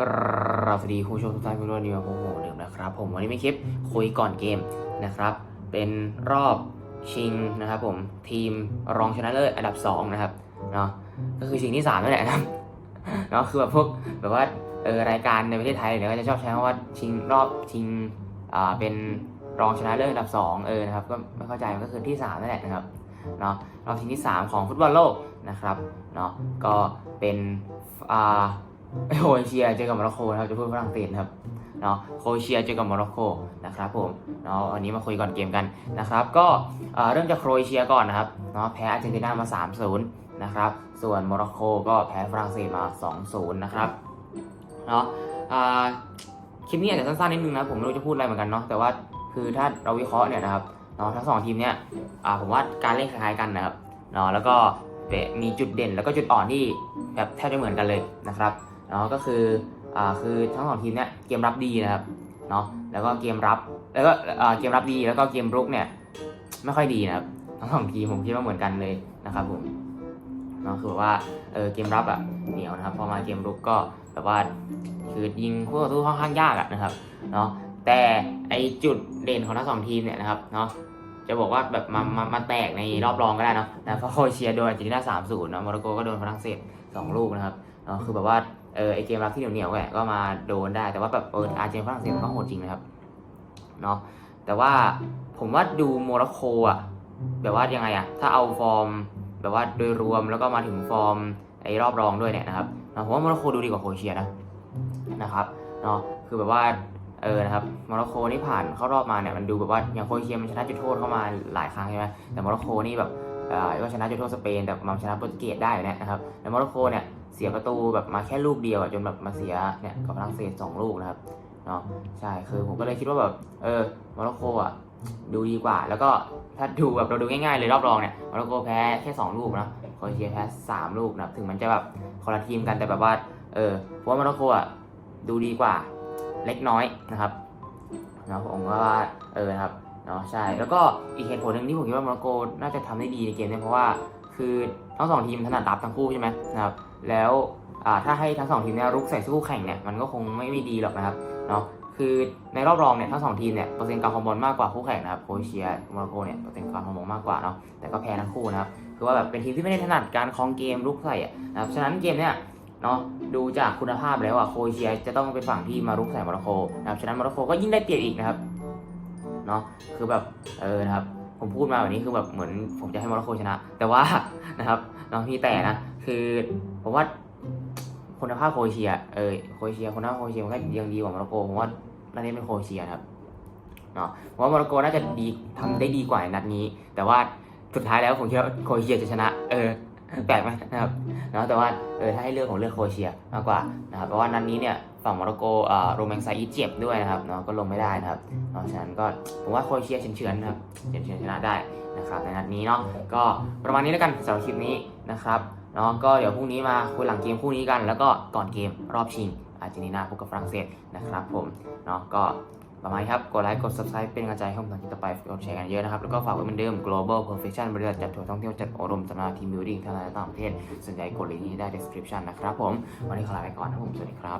กราบสวัสดีคุณผู้ชมทุกท่านผู้ร่วมนิวโมโหเดิมนะครับผมวันนี้ไมีคลิปคุยก่อนเกมนะครับ เป็นรอบชิงนะครับผมทีมรองชนะเลิศอันดับ2นะครับเนาะก็คือชิงที่3นั่นแหละนะครับเนาะคือแบบพวกแบบว่าเออรายการในประเทศไทยเนี่ยก็จะชอบใช้คำว่าชิงรอบชิงอ่าเป็นรองชนะเลิศอันดับ2เออนะครับก็ไม่เข้าใจมันก็คือที่3นั่นแหละนะครับเนาะรอบชิงที่ 3 ของฟุตบอลโลกนะครับเนาะก็เป็นอ่า โครเอเชียเจอกับโมร็อกโกนะครับจะพูดฝรั่งเศสครับเนาะโครเอเชียเจอกับโมร็อกโกนะครับผมเนาะวันนี้มาคุยก่อนเกมกันนะครับ ก็เอ่อเริ่มจากโครเอเชียก่อนนะครับเนาะแพ้อาร์เจนตินามา 3-0นะครับส่วนโมร็อกโกก็แพ้ฝรั่งเศสมา 2-0 นะครับเนาะคลิปนี้อาจจะสั้นๆนิดนึงนะ ผมไม่รู้จะพูดอะไรเหมือนกันเนาะแต่ว่าคือถ้าเราวิเคราะห์เนี่ยนะครับเนาะทั้งสองทีมเนี่ยผมว่าการเล่นคล้ายๆกันนะครับเนาะแล้วก็มีจุดเด่นแล้วก็จุดอ่อนที่แบบแทบจะเหมือนกันเลยนะครับ เนาะก็คืออ่าคือทั้งสองทีมเนี่ยเกมรับดีนะครับเนาะแล้วก็เกมรับแล้วก็อ่าเกมรับดีแล้วก็เกมรุกเนี่ยไม่ค่อยดีนะครับทั้งสองทีมผมคิดว่าเหมือนกันเลยนะครับผมเนาะคือแบบว่าเออเกมรับอะเหนียวนะครับพอมาเกมรุกก็แบบว่าคือยิงคู่ต่อสู้ค่อนข้างยากอะนะครับเนาะแต่ไอจุดเด่นของทั้งสองทีมเนี่ยนะครับเนาะจะบอกว่าแบบมามามาแตกในรอบรองก็ได้เนาะนะเพราะโคเอเชียโดนอาร์เจนตินาสามศูนย์นะโมร็อกโกก็โดนฝรั่งเศสสองลูกนะครับเนาะคือแบบว่า เออไอเกมรับที่เหนียวเหนียวๆแหละก็มาโดนได้ แต่ว่าแบบเอออาร์เจนฝรั่งเศสมันก็โหดจริงนะครับเนาะแต่ว่าผมว่าดูโมร็อกโกอะแบบว่ายังไงอะถ้าเอาฟอร์ม แบบว่าโดยรวมแล้วก็มาถึงฟอร์มไอรอบรองด้วยเนี่ยนะครับเนาะผมว่าโมร็อกโกดูดีกว่าโครเอเชียนะนะครับเนาะคือแบบว่าเออนะครับโมร็อกโกนี่ผ่านเข้ารอบมาเนี่ยมันดูแบบว่าอย่างโครเอเชียมันชนะจุดโทษเข้ามาหลายครั้งใช่ไหมแต่โมร็อกโกนี่แบบเออก็ชนะจุดโทษสเปนแต่มาชนะโปรตุเกสได้อยู่เนี่ยนะครับแต่โมร็อกโกเนี่ย เสียประตูแบบมาแค่ลูกเดียวอะจนแบบมาเสียเนี่ยกับฝรั่งเศสสองลูกนะครับเนาะใช่คือผมก็เลยคิดว่าแบบเออโมร็อกโกอะดูดีกว่า แล้วก็ถ้าดูแบบเราดูง่ายๆเลยรอบรองเนี่ยโมร็อกโกแพ้แค่สองลูกนะโครเอเชียแพ้สามลูกนะครับถึงมันจะแบบคนละทีมกันแต่แบบว่าเออเพราะว่าโมร็อกโกอะดูดีกว่าเล็กน้อยนะครับเนาะผมก็ว่าเออนะครับเนาะใช่แล้วก็อีกเหตุผลหนึ่งที่ผมคิดว่าโมร็อกโกน่าจะทำได้ดีในเกมเนี้เพราะว่า คือทั้งสองทีมถนัดรับทั้งคู่ใช่ไหมนะครับ แล้วถ้าให้ทั้งสองทีมเนี่ยรุกใส่สู้แข่งเนี่ยมันก็คงไม่ไม่ดีหรอกนะครับเนาะคือในรอบรองเนี่ยทั้งสองทีมเนี่ยเปอร์เซ็นต์การคอมบอลมากกว่าคู่แข่งนะครับโคเอเชียโมร็อกโกเนี่ยเปอร์เซ็นต์การคอมบอลมากกว่าเนาะแต่ก็แพ้ทั้งคู่นะครับคือว่าแบบเป็นทีมที่ไม่ได้ถนัดการคลองเกมรุกใส่อะนะครับฉะนั้นเกมเนี่ยเนาะดูจากคุณภาพแล้วอะโคเอเชียจะต้องเป็นฝั่งที่มารุกใส่โมร็อกโกนะครับฉะนั้นโมร็อกโกก็ยิ่งได้เปรียบอีกนะครับเนาะคือแบบเออนะครับ ผมพูดมาแบบนี้คือแบบเหมือนผมจะให้โมร็อกโกชนะ แต่ว่านะครับน้องพี่แต่นะ คือผมว่าคุณภาพโครเอเชีย เออโครเอเชียคุณภาพโครเอเชียมันก็ยังดีกว่าโมร็อกโกผมว่านัดนี้เป็นโครเอเชียครับเนาะผมว่าโมร็อกโกน่าจะดีทำได้ดีกว่าในนัดนี้ แต่ว่าสุดท้ายแล้วผมคิดว่าโครเอเชียจะชนะ เออแปลกไหมนะครับเนาะแต่ว่าเออถ้าให้เลือกของเลือกโครเอเชียมากกว่านะครับเพราะว่านัดนี้เนี่ย ฝั่งโมร็อกโกอ่าโรแมงไซอีเจ็บด้วยนะครับเนาะก็ลงไม่ได้นะครับเนาะฉะนั้นก็ผมว่าโครเอเชียเฉือนๆนะครับเฉือนๆชนะได้นะครับในนัดนี้เนาะก็ประมาณนี้แล้วกันสำหรับคลิปนี้นะครับเนาะก็เดี๋ยวพรุ่งนี้มาคุยหลังเกมคู่นี้กัน แล้วก็ก่อนเกมรอบชิงอาร์เจนตินาพบกับฝรั่งเศสนะครับผมเนาะก็ประมาณนี้ครับ กดไลค์ กด subscribe เป็นกำลังใจให้ผมทำคลิปต่อไปกดแชร์กันเยอะนะครับ แล้วก็ฝากไว้เหมือนเดิม global perfection บริษัทจัดทัวร์ท่องเที่ยวจัดอบรมสัมมนาทีม building ทั้งในและต่างประเทศสนใจกดลิงก์ที่ได้ description นะครับผม วันนี้ขอลาไปก่อนนะผม สวัสดีครับ